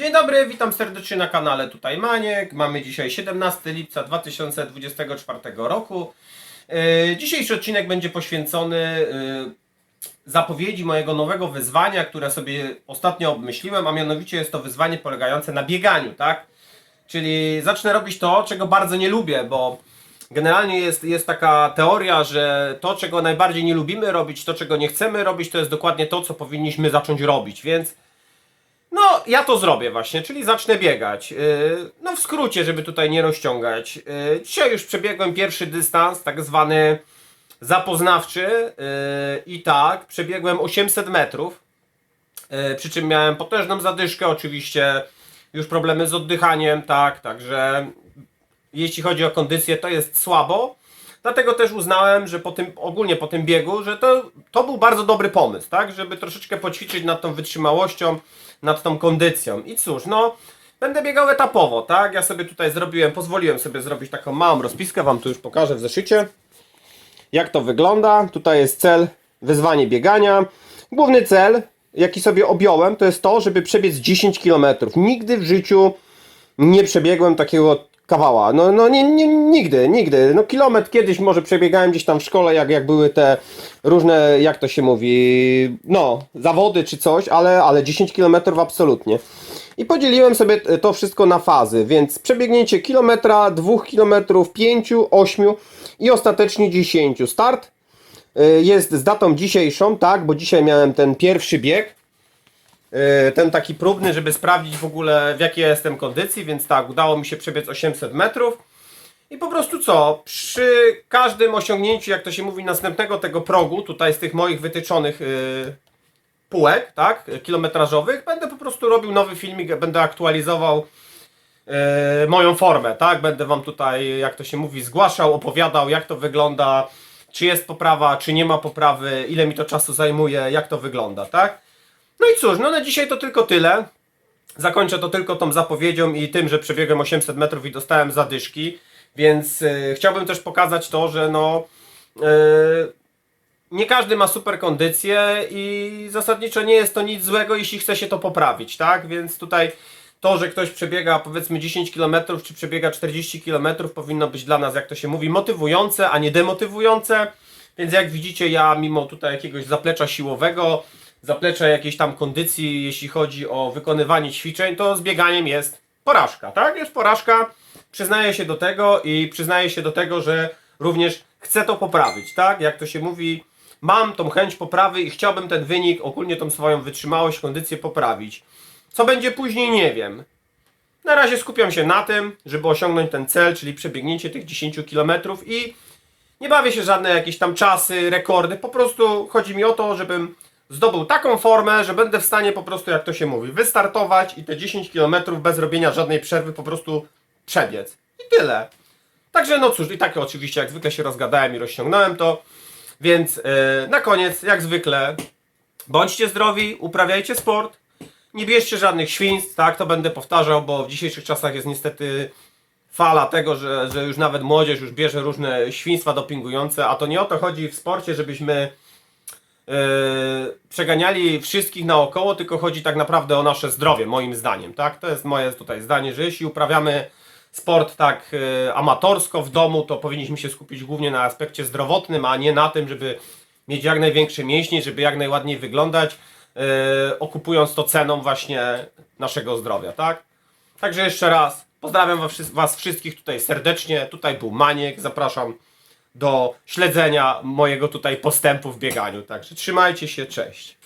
Dzień dobry, witam serdecznie na kanale Tutaj Maniek. Mamy dzisiaj 17 lipca 2024 roku. Yy, Dzisiejszy odcinek będzie poświęcony yy, zapowiedzi mojego nowego wyzwania, które sobie ostatnio obmyśliłem, a mianowicie jest to wyzwanie polegające na bieganiu, tak? Czyli zacznę robić to, czego bardzo nie lubię, bo generalnie jest, jest taka teoria, że to, czego najbardziej nie lubimy robić, to, czego nie chcemy robić, to jest dokładnie to, co powinniśmy zacząć robić, więc no, ja to zrobię właśnie, czyli zacznę biegać. Yy, No, w skrócie, żeby tutaj nie rozciągać. Yy, Dzisiaj już przebiegłem pierwszy dystans, tak zwany zapoznawczy. yy, I tak, przebiegłem 800 metrów. Przy czym miałem potężną zadyszkę, oczywiście. Już problemy z oddychaniem, tak, także jeśli chodzi o kondycję, to jest słabo. Dlatego też uznałem, że po tym, ogólnie po tym biegu, że to, to był bardzo dobry pomysł, tak? Żeby troszeczkę poćwiczyć nad tą wytrzymałością, nad tą kondycją. I cóż, no, będę biegał etapowo, tak? Ja sobie tutaj zrobiłem, pozwoliłem sobie zrobić taką małą rozpiskę, wam tu już pokażę w zeszycie. Jak to wygląda? Tutaj jest cel, wyzwanie biegania. Główny cel, jaki sobie objąłem, to jest to, żeby przebiec 10 km. Nigdy w życiu nie przebiegłem takiego kawała. No, no nie, nie, nigdy, nigdy. No kilometr kiedyś może przebiegałem gdzieś tam w szkole, jak, jak były te różne, jak to się mówi, no, zawody czy coś, ale, ale 10 km absolutnie. I podzieliłem sobie to wszystko na fazy, więc przebiegnięcie kilometra, 2 km, 5, 8 i ostatecznie 10. Start y, jest z datą dzisiejszą, tak, bo dzisiaj miałem ten pierwszy bieg. Yy, ten taki próbny, żeby sprawdzić w ogóle w jakiej ja jestem kondycji, więc tak, udało mi się przebiec 800 metrów. I po prostu co, przy każdym osiągnięciu, jak to się mówi, następnego tego progu, tutaj z tych moich wytyczonych yy, półek, tak, kilometrażowych, będę po prostu robił nowy filmik, będę aktualizował yy, moją formę, tak, będę Wam tutaj, jak to się mówi, zgłaszał, opowiadał, jak to wygląda, czy jest poprawa, czy nie ma poprawy, ile mi to czasu zajmuje, jak to wygląda, tak. No i cóż, no na dzisiaj to tylko tyle. Zakończę to tylko tą zapowiedzią i tym, że przebiegłem 800 metrów i dostałem zadyszki, więc y, chciałbym też pokazać to, że no y, nie każdy ma super kondycję i zasadniczo nie jest to nic złego, jeśli chce się to poprawić, tak? Więc tutaj to, że ktoś przebiega powiedzmy 10 km czy przebiega 40 km powinno być dla nas, jak to się mówi, motywujące, a nie demotywujące. Więc jak widzicie, ja mimo tutaj jakiegoś zaplecza siłowego, zaplecza jakiejś tam kondycji, jeśli chodzi o wykonywanie ćwiczeń, to z bieganiem jest porażka, tak? Jest porażka, przyznaję się do tego i przyznaję się do tego, że również chcę to poprawić, tak? Jak to się mówi, mam tą chęć poprawy i chciałbym ten wynik, ogólnie tą swoją wytrzymałość, kondycję poprawić. Co będzie później, nie wiem. Na razie skupiam się na tym, żeby osiągnąć ten cel, czyli przebiegnięcie tych 10 km i nie bawię się żadne jakieś tam czasy, rekordy. Po prostu chodzi mi o to, żebym zdobył taką formę, że będę w stanie po prostu, jak to się mówi, wystartować i te 10 km bez robienia żadnej przerwy po prostu przebiec. I tyle. Także no cóż, i tak oczywiście jak zwykle się rozgadałem i rozciągnąłem to. Więc yy, na koniec, jak zwykle, bądźcie zdrowi, uprawiajcie sport, nie bierzcie żadnych świństw, tak, to będę powtarzał, bo w dzisiejszych czasach jest niestety fala tego, że, że już nawet młodzież już bierze różne świństwa dopingujące, a to nie o to chodzi w sporcie, żebyśmy przeganiali wszystkich naokoło, tylko chodzi tak naprawdę o nasze zdrowie, moim zdaniem, tak? To jest moje tutaj zdanie, że jeśli uprawiamy sport tak yy, amatorsko w domu, to powinniśmy się skupić głównie na aspekcie zdrowotnym, a nie na tym, żeby mieć jak największe mięśnie, żeby jak najładniej wyglądać, yy, okupując to ceną właśnie naszego zdrowia, tak? Także jeszcze raz pozdrawiam was wszystkich tutaj serdecznie. Tutaj był Maniek. Zapraszam do śledzenia mojego tutaj postępu w bieganiu. Także trzymajcie się, cześć.